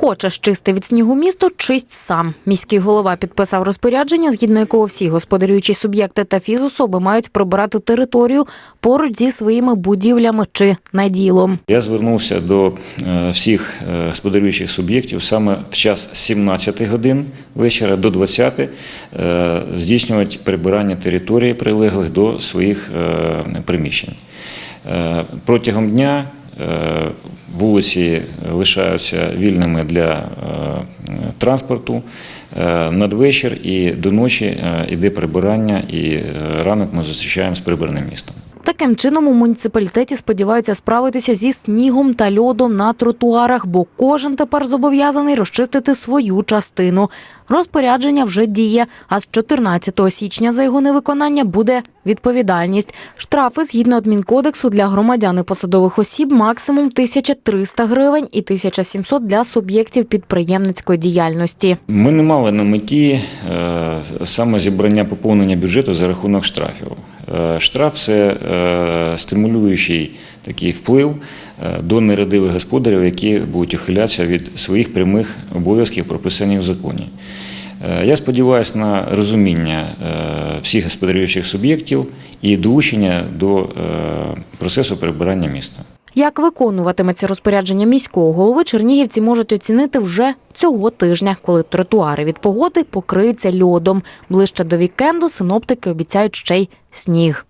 Хочеш чисти від снігу місто, чисть сам. Міський голова підписав розпорядження, згідно якого всі господарюючі суб'єкти та фізособи мають прибирати територію поруч зі своїми будівлями чи наділом. Я звернувся до е, всіх е, господарюючих суб'єктів саме в час з 17 годин вечора до 20 е, здійснювати прибирання території прилеглих до своїх приміщень. Протягом дня е, вулиці лишаються вільними для е, транспорту. Е, Надвечір і до ночі йде іде прибирання, і е, ранок ми зустрічаємо з прибирним містом. Таким чином у муніципалітеті сподіваються справитися зі снігом та льодом на тротуарах, бо кожен тепер зобов'язаний розчистити свою частину. Розпорядження вже діє, а з 14 січня за його невиконання буде відповідальність. Штрафи згідно адмінкодексу для громадян і посадових осіб максимум 1300 гривень і 1700 для суб'єктів підприємницької діяльності. Ми не мали на меті е, саме зібрання поповнення бюджету за рахунок штрафів. Е, Штраф це е, стимулюючий такий вплив е, до нерадивих господарів, які будуть ухилятися від своїх прямих обов'язків, прописаних в законі. Я сподіваюся на розуміння всіх господарюючих суб'єктів і долучення до процесу прибирання міста. Як виконуватиметься розпорядження міського голови, чернігівці можуть оцінити вже цього тижня, коли тротуари від погоди покриються льодом. Ближче до вікенду синоптики обіцяють ще й сніг.